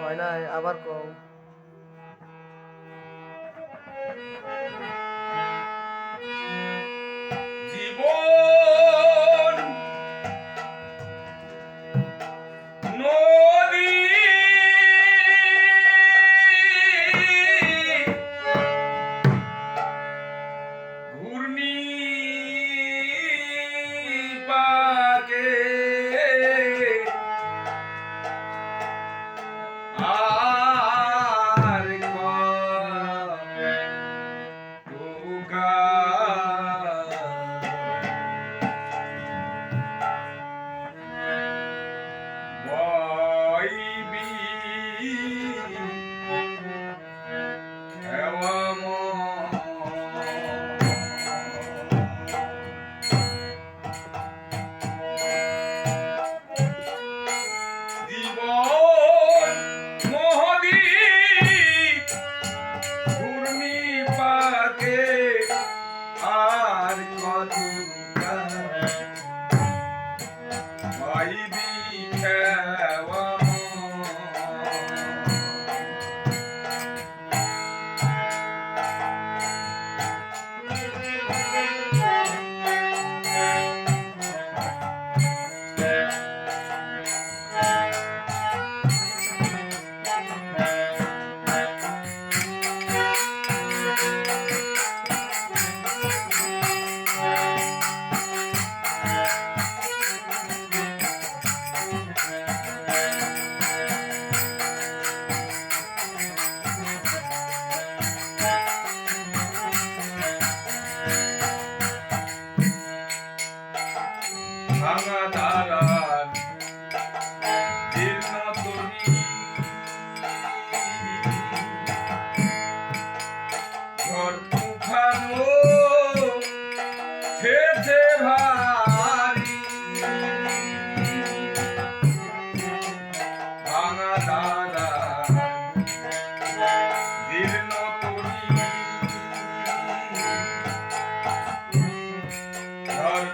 হয় না আবার কও।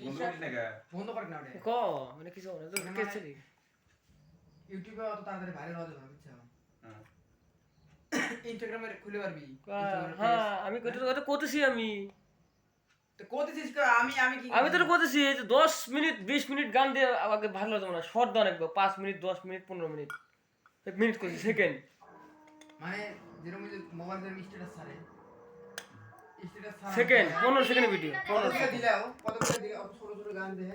বন্ধু করিস না কে? বন্ধ করে না ক? মানে কিছু না তো কেছে ইউটিউবে অত তাড়াতাড়ি ভাইরাল হওয়া যাবে বুঝছ? হ্যাঁ। ইনস্টাগ্রামে খুলে পারবি। হ্যাঁ আমি কত কথা করতেছি আমি। তো আমি আমি কি আমি তোর করতেছি দশ মিনিট বিশ মিনিট গান দিয়ে আমাকে ভালো লাগতো না শর্ট দাও একবার পাঁচ মিনিট দশ মিনিট পনেরো মিনিট। এক মিনিট করছি সেকেন্ড মানে যেরকম মোবাইল স্ট্যাটাস ছাড়া সেকেন্ড পনেরো সেকেন্ড ভিডিও পনেরো দিলেও কত করে ছোট ছোট গান দেয়